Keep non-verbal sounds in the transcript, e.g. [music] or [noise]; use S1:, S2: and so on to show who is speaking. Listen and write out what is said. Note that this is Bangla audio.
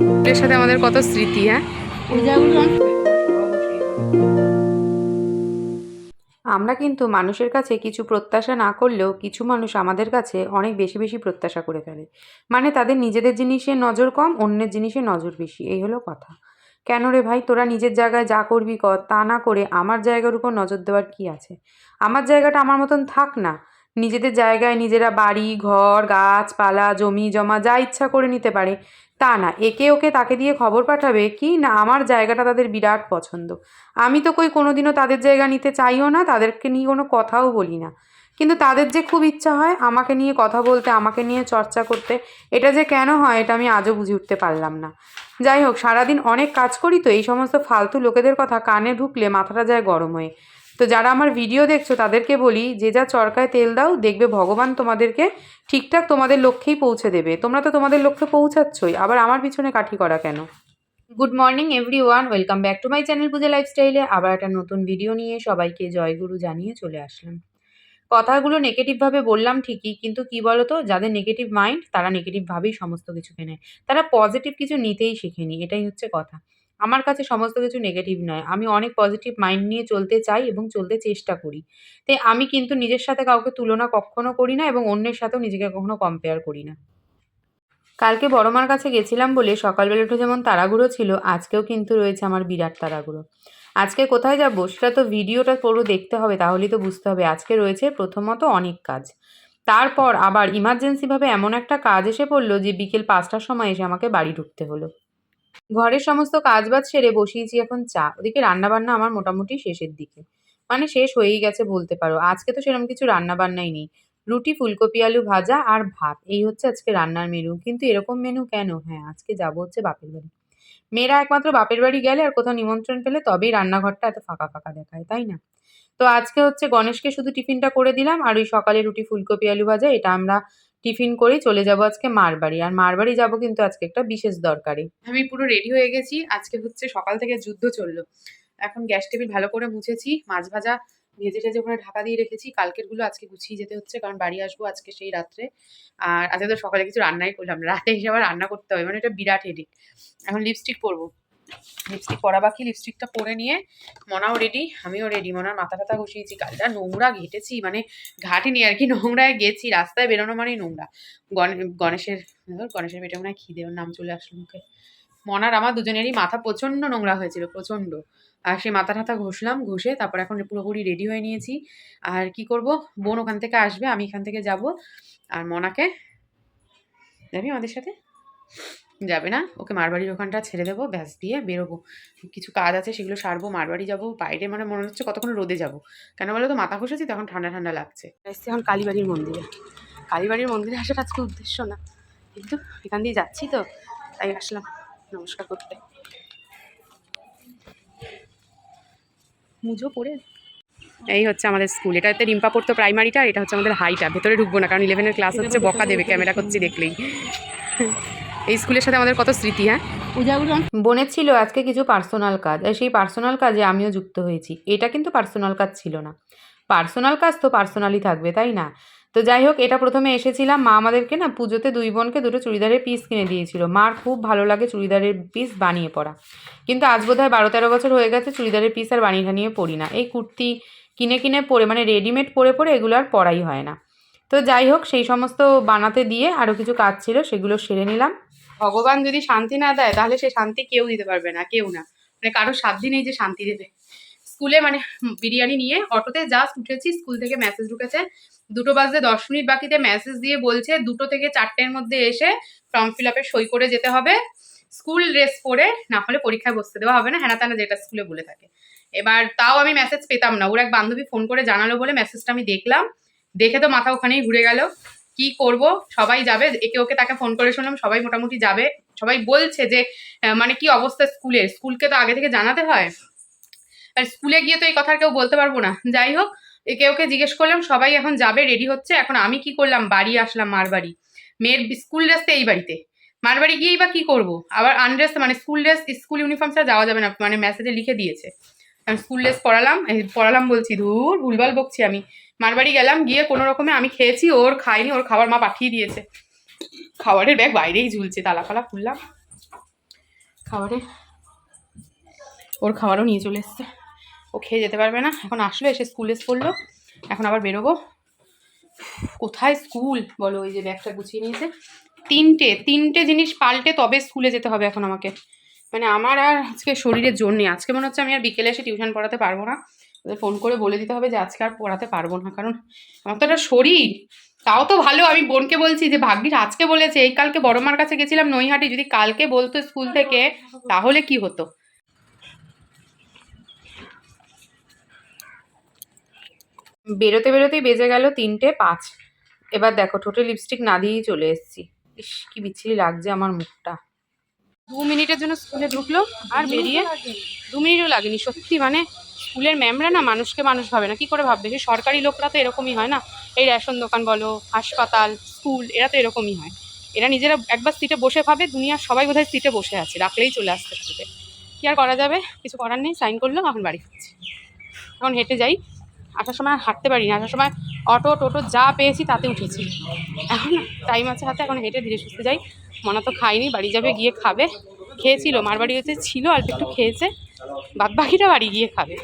S1: এর সাথে আমাদের কত স্মৃতি হ্যাঁ? আমরা কিন্তু মানুষের কাছে কিছু প্রত্যাশা না করলেও কিছু মানুষ আমাদের কাছে অনেক বেশি বেশি প্রত্যাশা করে ফেলে। মানে তাদের নিজেদের জিনিসে নজর কম, অন্যের জিনিসে নজর বেশি, এই হলো কথা। কেন রে ভাই, তোরা নিজের জায়গায় যা করবি কর, তা না করে আমার জায়গার উপর নজর দেওয়ার কি আছে? আমার জায়গাটা আমার মতন থাক না। নিজেদের জায়গায় নিজেরা বাড়ি, ঘর, গাছপালা, জমি, জমা, যা ইচ্ছা করে নিতে পারে। তা না, একে ওকে তাকে দিয়ে খবর পাঠাবে? কি না, আমার জায়গাটা তাদের বিরাট পছন্দ। আমি তো কই কোনোদিনও তাদের জায়গা নিতে চাইও না, তাদেরকে নিয়ে কোনো কথাও বলি না। কিন্তু তাদের যে খুব ইচ্ছা হয়, আমাকে নিয়ে কথা বলতে, আমাকে নিয়ে চর্চা করতে, এটা যে কেন হয়, এটা আমি আজও বুঝে উঠতে পারলাম না। যাই হোক, সারাদিন অনেক কাজ করি তো, এই সমস্ত ফালতু লোকেদের কথা কানে ঢুকলে মাথাটা যায় গরম হয়ে। তো যারা আমার ভিডিও দেখছ, তাদেরকে বলি, যে যা চরকায় তেল দাও, দেখবে ভগবান তোমাদেরকে ঠিকঠাক তোমাদের লক্ষ্যেই পৌঁছে দেবে। তোমরা তো তোমাদের লক্ষ্যে পৌঁছাচ্ছই, আবার আমার পিছনে কাঠি করা কেন? Good morning everyone welcome back to my channel Puja লাইফস্টাইলে আবার একটা নতুন ভিডিও নিয়ে সবাইকে জয়গুরু জানিয়ে চলে আসলাম। কথাগুলো নেগেটিভভাবে বললাম ঠিকই, কিন্তু কি বলতো, যাদের নেগেটিভ মাইন্ড তারা নেগেটিভভাবেই সমস্ত কিছুকে নেয় তারা পজিটিভ কিছু নিতেই শেখেনি, এটাই হচ্ছে কথা। আমার কাছে সমস্ত কিছু নেগেটিভ নয়। আমি অনেক পজিটিভ মাইন্ড নিয়ে চলতে চাই এবং চলতে চেষ্টা করি। তাই আমি কিন্তু নিজের সাথে কাউকে তুলনা কখনো করি না এবং অন্যের সাথেও নিজেকে কখনো কম্পেয়ার করি না। কালকে বড় মার কাছে গেছিলাম বলে সকালবেলা উঠে যেমন তাড়াগুড়ো ছিল, আজকেও কিন্তু রয়েছে আমার বিরাট তাড়াগুড়ো। আজকে কোথায় যাব? সেটা তো ভিডিওটা পুরো দেখতে হবে, তাহলেই তো বুঝতে হবে। আজকে রয়েছে প্রথমত অনেক কাজ। তারপর আবার ইমার্জেন্সিভাবে এমন একটা কাজ এসে পড়ল যে বিকেল পাঁচটার সময় এসে আমাকে বাড়ি ঢুকতে হলো। ঘরের সমস্ত কাজবাজ সেরে বসিয়েছি এখন চা। ওদিকে রান্নাবান্না আমার মোটামুটি শেষের দিকে। মানে শেষ হয়েই গেছে বলতে পারো। আজকে তো সেরকম কিছু রান্নাবান্নাই নেই। রুটি, ফুলকপি, আলু ভাজা আর ভাত। এই হচ্ছে আজকে রান্নার মেনু কিন্তু এরকম মেনু কেন? হ্যাঁ আজকে যাব হচ্ছে বাপের বাড়ি। মেয়েরা একমাত্র বাপের বাড়ি গেলে আর কোথাও নিমন্ত্রণ পেলে তবেই রান্নাঘরটা এত ফাঁকা ফাঁকা দেখায়, তাই না? তো আজকে হচ্ছে গণেশকে শুধু টিফিনটা করে দিলাম। আর ওই সকালে রুটি, ফুলকপি, আলু ভাজা, এটা আমরা টিফিন করেই চলে যাব আজকে মার বাড়ি আর মার বাড়ি যাব কিন্তু আজকে একটা বিশেষ দরকারি। আমি পুরো রেডি হয়ে গেছি। আজকে হচ্ছে সকাল থেকে যুদ্ধ চলল। এখন গ্যাস টেবিল ভালো করে মুছেছি, মাছ ভাজা, ভেজে টেজে ওখানে ঢাকা দিয়ে রেখেছি। কালকেরগুলো আজকে গুছিয়ে যেতে হচ্ছে, কারণ বাড়ি আসব আজকে সেই রাত্রে। আর আজকে তো সকালে কিছু রান্নাই করলাম, রাতে এসে আবার রান্না করতে হবে মানে এটা বিরাট হেডেক এখন লিপস্টিক পরবো। লিপস্টিক পরা বাকি লিপস্টিকটা পরে নিয়ে মনাও রেডি আমিও রেডি মনার মাথা টাথা ঘষিয়েছি, কালটা নোংরা ঘেটেছি মানে ঘাটিনি আর কি, নোংরায় গেছি, রাস্তায় বেরোনো মানেই নোংরা। গণে- গণেশের গণেশের পেটে মনে হয় খিদে নাম চলে আসলো মুখে। মনার আমার দুজনেরই মাথা প্রচণ্ড নোংরা হয়েছিল, প্রচণ্ড। আর সেই মাথা টাথা ঘষলাম, ঘষে তারপর এখন পুরোপুরি রেডি হয়ে নিয়েছি। আর কি করব? বোন ওখান থেকে আসবে, আমি এখান থেকে যাব। আর মনাকে যাবি আমাদের সাথে? যাবে না। ওকে মারবাড়ির ওখানটা ছেড়ে দেবো ব্যাস দিয়ে বেরোবো। কিছু কাজ আছে সেগুলো সারবো মারবাড়ি যাব। বাইরে মানে মনে হচ্ছে কতক্ষণ রোদে যাব। কেন বলো তো মাথা ঘষেছি তখন ঠান্ডা ঠান্ডা লাগছে। এসছি এখন কালীবাড়ির মন্দিরে। কালীবাড়ির মন্দিরে আসার আজকে উদ্দেশ্য না। কিন্তু এখান দিয়ে যাচ্ছি তো তাই আসলাম। নমস্কার করতে। মুজো পড়ে এই হচ্ছে আমাদের স্কুল। এটা হচ্ছে রিম্পা পড়তো প্রাইমারিটা আর এটা হচ্ছে আমাদের হাইটা। ভেতরে ঢুকবো না কারণ ইলেভেনের ক্লাস হচ্ছে বকা দেবে ক্যামেরা করছি দেখলেই। [laughs] এই স্কুলের সাথে আমাদের কত স্মৃতি হ্যাঁ? বোনের ছিল আজকে কিছু পার্সোনাল কাজ, আর সেই পার্সোনাল কাজে আমিও যুক্ত হয়েছি। এটা কিন্তু পার্সোনাল কাজ ছিল না। পার্সোনাল কাজ তো পার্সোনালি থাকবে, তাই না? তো যাই হোক, এটা প্রথমে এসেছিলাম। মা আমাদেরকে না পুজোতে দুই বোনকে দুটো চুড়িদারের পিস কিনে দিয়েছিল। মার খুব ভালো লাগে চুড়িদারের পিস বানিয়ে পরা। কিন্তু আজ বোধ হয় বারো তেরো বছর হয়ে গেছে চুড়িদারের পিস আর বানিয়ে ঠানিয়ে পরি না। এই কুর্তি কিনে কিনে পরে মানে রেডিমেড পরে পরে এগুলো আর পরাই হয় না। তো যাই হোক, সেই সমস্ত বানাতে দিয়ে আরও কিছু কাজ ছিল, সেগুলো সেরে নিলাম। ভগবান যদি শান্তি না দেয়, তাহলে সে শান্তি কেউ দিতে পারবে না, কেউ না। মানে কারও সাধ্যি নেই যে শান্তি দেবে। স্কুলে মানে বিরিয়ানি নিয়ে অটোতে জাস্ট উঠেছি, স্কুল থেকে মেসেজ ঢুকেছে। দুটো বাজতে দশ মিনিট বাকিতে মেসেজ দিয়ে বলছে, দুটো থেকে চারটের মধ্যে এসে ফর্ম ফিল আপে সই করে যেতে হবে। স্কুল ড্রেস পরে, না হলে পরীক্ষায় বসতে দেওয়া হবে না হ্যানা তানা যেটা স্কুলে বলে থাকে। এবার তাও আমি মেসেজ পেতাম না। ওর এক বান্ধবী ফোন করে জানালো বলে মেসেজটা আমি দেখলাম। দেখে তো মাথা ওখানেই ঘুরে গেল। কি করব? সবাই যাবে। একে ওকে তাকে ফোন করে শুনলাম, সবাই মোটামুটি যাবে। সবাই বলছে যে মানে কি অবস্থা স্কুলের স্কুলকে তো আগে থেকে জানাতে হয়? আর স্কুলে গিয়ে তো এই কথা কেউ বলতে পারব না। যাই হোক, একে ওকে জিজ্ঞেস করলাম, সবাই এখন যাবে রেডি হচ্ছে? এখন আমি কি করলাম? বাড়ি আসলাম মার বাড়ি মেয়ের স্কুল ড্রেস এই বাড়িতে। মার বাড়ি গিয়েই বা কি করব? আবার আনড্রেস মানে স্কুল ড্রেস স্কুল ইউনিফর্ম ছাড়া যাওয়া যাবে না। মানে মেসেজে লিখে দিয়েছে। স্কুল ড্রেস পড়ালাম পড়ালাম বলছি, ধুর, ভুলভাল বকছি আমি। মার বাড়ি গেলাম, গিয়ে কোনো রকমে আমি খেয়েছি, ওর খাইনি ওর খাবার মা পাঠিয়ে দিয়েছে। খাবারের ব্যাগ বাইরেই ঝুলছে তালা ফালা খুললাম। খাবারে ওর খাবারও নিয়ে চলে এসছে। ও খেয়ে যেতে পারবে না। এখন আসলো, এসে স্কুলে পড়ল। এখন আবার বেরোবো। কোথায় স্কুল বলো, ওই যে ব্যাগটা গুছিয়ে নিয়েছে। তিনটে তিনটে জিনিস পাল্টে তবে স্কুলে যেতে হবে এখন আমাকে। মানে আমার আর আজকে শরীরের জোর নেই। আজকে মনে হচ্ছে আমি আর বিকেলে এসে টিউশন পড়াতে পারব না। ওদের ফোন করে বলে দিতে হবে যে, আজকে আর পড়াতে পারব না। কারণ আমার তো একটা শরীর। তাও তো ভালো, আমি বোনকে বলছি যে, ভাগ্যিস আজকে বলেছে, এই কালকে বড় মার কাছে গেছিলাম নৈহাটি, যদি কালকে বলতো স্কুল থেকে, তাহলে কি হতো? বেরোতে বেরোতেই বেজে গেল তিনটে পাঁচ। এবার দেখো, ঠোঁটে লিপস্টিক না দিয়েই চলে এসেছি। ইস, কি বিচ্ছিরি লাগছে আমার মুখটা। দু মিনিটের জন্য স্কুলে ঢুকলো আর বেরিয়ে দু মিনিটও লাগেনি। সত্যি মানে স্কুলের ম্যামরা না মানুষকে মানুষ ভাবে না। কি করে ভাববে? সে সরকারি লোকরা তো এরকমই হয় না? এই রেশন দোকান বলো, হাসপাতাল, স্কুল, এরা তো এরকমই হয়। এরা নিজেরা একবার সিটে বসে ভাবে, দুনিয়ার সবাই বোধহয় সিটে বসে আছে, রাখলেই চলে আসতে পারবে। কি আর করা যাবে? কিছু করার নেই, সাইন করল এখন বাড়ি ফিরছি। এখন হেঁটে যাই। আসার সময় হাঁটতে পারিনি আসার সময় অটো, টোটো যা পেয়েছি তাতে উঠেছি। এখন টাইম আছে হাতে, এখন হেঁটে ধীরে সুস্থে যাই। মনা তো খায়নি, বাড়ি যাবে, গিয়ে খাবে। খেয়েছিল, মার বাড়ি হচ্ছে ছিল, অল্প একটু খেয়েছে। বাদ বাকিটা বাড়ি গিয়ে খাবে।